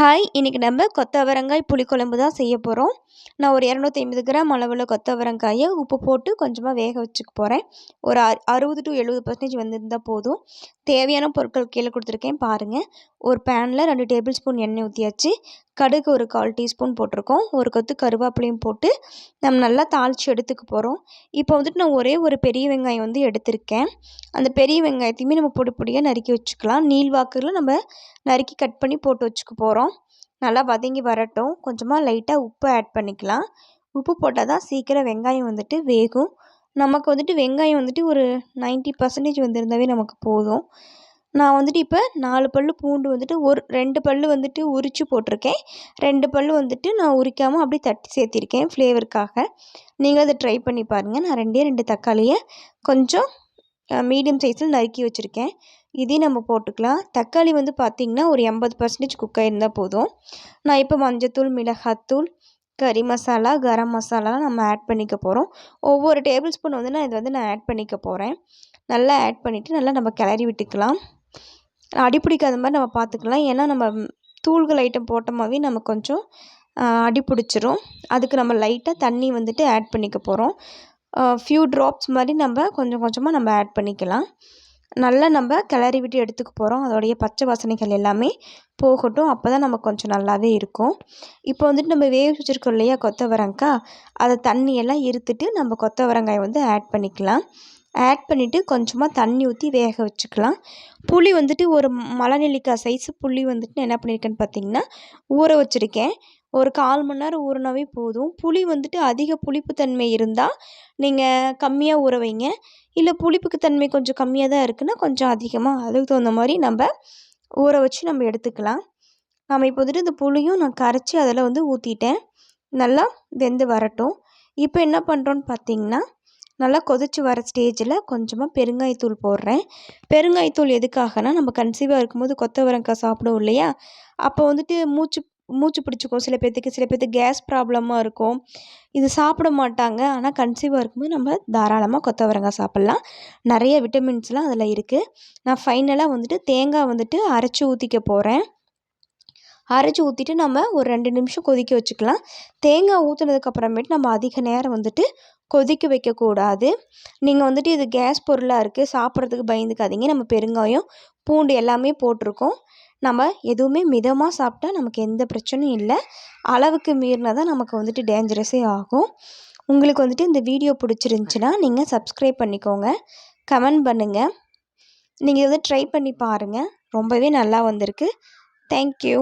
Hi இன்றைக்கி நம்ம கொத்தவரங்காய் புளிக்குழம்பு தான் செய்ய போகிறோம் நான் ஒரு இரநூத்தி ஐம்பது கிராம் அளவில் கொத்தவரங்காயை உப்பு போட்டு கொஞ்சமாக வேக வச்சுக்க போகிறேன் ஒரு அறுபது டு எழுபது பர்சன்டேஜ் வந்திருந்தால் போதும். தேவையான பொருட்கள் கீழே கொடுத்துருக்கேன் பாருங்கள் ஒரு பேனில் ரெண்டு டேபிள் ஸ்பூன் எண்ணெய் ஊற்றியாச்சு கடுகு ஒரு கால் டீஸ்பூன் போட்டிருக்கோம். ஒரு கொத்து கருவேப்பிலையும் போட்டு நம்ம நல்லா தாளித்து எடுத்துக்க போகிறோம் இப்போ வந்துட்டு நான் ஒரே ஒரு பெரிய வெங்காயம் வந்து எடுத்திருக்கேன். அந்த பெரிய வெங்காயத்தையுமே நம்ம பொடி பொடியாக நறுக்கி வச்சுக்கலாம். நீள்வாக்கில் நம்ம நறுக்கி கட் பண்ணி போட்டு வச்சுக்க போகிறோம் நல்லா வதங்கி வரட்டும். கொஞ்சமாக லைட்டாக உப்பு ஆட் பண்ணிக்கலாம். உப்பு போட்டால் தான் சீக்கிரம் வெங்காயம் வந்துட்டு வேகும். நமக்கு வந்துட்டு வெங்காயம் வந்துட்டு ஒரு நைன்ட்டி பர்சன்டேஜ் வந்திருந்தாவே நமக்கு போதும். நான் வந்துட்டு இப்போ நாலு பல் பூண்டு வந்துட்டு ஒரு ரெண்டு பல் வந்துட்டு உரித்து போட்டிருக்கேன். ரெண்டு பல் வந்துட்டு நான் உரிக்காமல் அப்படியே தட்டி சேர்த்திருக்கேன் ஃப்ளேவருக்காக நீங்கள் அதை ட்ரை பண்ணி பாருங்கள் நான் ரெண்டே ரெண்டு தக்காளியை கொஞ்சம் மீடியம் சைஸில் நறுக்கி வச்சுருக்கேன். இதையும் நம்ம போட்டுக்கலாம். தக்காளி வந்து பார்த்திங்கன்னா ஒரு எண்பது பர்சன்டேஜ் குக் ஆகிருந்தால் போதும். நான் இப்போ மஞ்சத்தூள் மிளகாத்தூள் கறி மசாலா கரம் மசாலாலாம் நம்ம ஆட் பண்ணிக்க போகிறோம் ஒவ்வொரு டேபிள் ஸ்பூன் வந்து நான் இதை வந்து நான் ஆட் பண்ணிக்க போகிறேன் நல்லா ஆட் பண்ணிவிட்டு நல்லா நம்ம கிளறி விட்டுக்கலாம். அடி பிடிக்காத மாதிரி நம்ம பார்த்துக்கலாம். ஏன்னா நம்ம தூள்கள் ஐட்டம் போட்டோமாவே நம்ம கொஞ்சம் அடி பிடிச்சிரும் அதுக்கு நம்ம லைட்டாக தண்ணி வந்துட்டு ஆட் பண்ணிக்க போகிறோம் ஃபியூ ட்ராப்ஸ் மாதிரி நம்ம கொஞ்சம் கொஞ்சமாக நம்ம ஆட் பண்ணிக்கலாம். நல்லா நம்ம கிளறி விட்டு எடுத்துக்க போகிறோம் அதோடைய பச்சை வாசனைகள் எல்லாமே போகட்டும். அப்போ தான் நமக்கு கொஞ்சம் நல்லாவே இருக்கும். இப்போ வந்துட்டு நம்ம வேக வச்சுருக்கோம் இல்லையா கொத்தவரங்காய் அதை தண்ணியெல்லாம் இருத்துட்டு நம்ம கொத்தவரங்காயை வந்து ஆட் பண்ணிக்கலாம். ஆட் பண்ணிவிட்டு கொஞ்சமாக தண்ணி ஊற்றி வேக வச்சுக்கலாம். புளி வந்துட்டு ஒரு மலை நெல்லிக்காய் சைஸு புளி வந்துட்டு என்ன பண்ணியிருக்கேன்னு பார்த்தீங்கன்னா ஊற வச்சுருக்கேன். ஒரு கால் மணி நேரம் ஊறினாவே போதும். புளி வந்துட்டு அதிக புளிப்பு தன்மை இருந்தால் நீங்கள் கம்மியாக ஊற வைங்க. இல்லை புளிப்புக்கு தன்மை கொஞ்சம் கம்மியாக தான் இருக்குன்னா கொஞ்சம் அதிகமாக அதுக்கு தகுந்த மாதிரி நம்ம ஊற வச்சு நம்ம எடுத்துக்கலாம். நம்ம இப்போ வந்துட்டு இந்த புளியும் நான் கரைச்சி அதில் வந்து ஊற்றிட்டேன் நல்லா வெந்து வரட்டும். இப்போ என்ன பண்ணுறோன்னு பார்த்தீங்கன்னா நல்லா கொதிச்சு வர ஸ்டேஜில் கொஞ்சமாக பெருங்காயத்தூள் போடுறேன். பெருங்காயத்தூள் எதுக்காகனா நம்ம கன்சீவாக இருக்கும்போது கொத்தவரங்காய் சாப்பிடுவோம் இல்லையா? அப்போ வந்துட்டு மூச்சு மூச்சு பிடிச்சிக்கும். சில பேர்த்துக்கு சில பேர்த்துக்கு கேஸ் ப்ராப்ளமாக இருக்கும். இது சாப்பிட மாட்டாங்க. ஆனால் கன்சீவாக இருக்கும்போது நம்ம தாராளமாக கொத்தவரங்காய் சாப்பிட்லாம். நிறைய விட்டமின்ஸ்லாம் அதில் இருக்குது நான் ஃபைனலாக வந்துட்டு தேங்காய் வந்துட்டு அரைச்சி ஊற்றிக்க போகிறேன் அரைச்சி ஊற்றிட்டு நம்ம ஒரு ரெண்டு நிமிஷம் கொதிக்க வச்சுக்கலாம். தேங்காய் ஊற்றுனதுக்கப்புறமேட்டு நம்ம அதிக நேரம் வந்துட்டு கொதிக்க வைக்கக்கூடாது. நீங்கள் வந்துட்டு இது கேஸ் பொருளாக இருக்குது சாப்பிட்றதுக்கு பயந்துக்காதீங்க. நம்ம பெருங்காயம் பூண்டு எல்லாமே போட்டிருக்கோம். நம்ம எதுவுமே மிதமாக சாப்பிட்டா நமக்கு எந்த பிரச்சனையும் இல்லை. அளவுக்கு மீறினா தான் நமக்கு வந்துட்டு டேஞ்சரஸே ஆகும். உங்களுக்கு வந்துட்டு இந்த வீடியோ பிடிச்சிருந்துச்சின்னா நீங்கள் சப்ஸ்கிரைப் பண்ணிக்கோங்க. கமெண்ட் பண்ணுங்கள் நீங்கள் இதை ட்ரை பண்ணி பாருங்கள் ரொம்பவே நல்லா வந்திருக்கு. தேங்க்யூ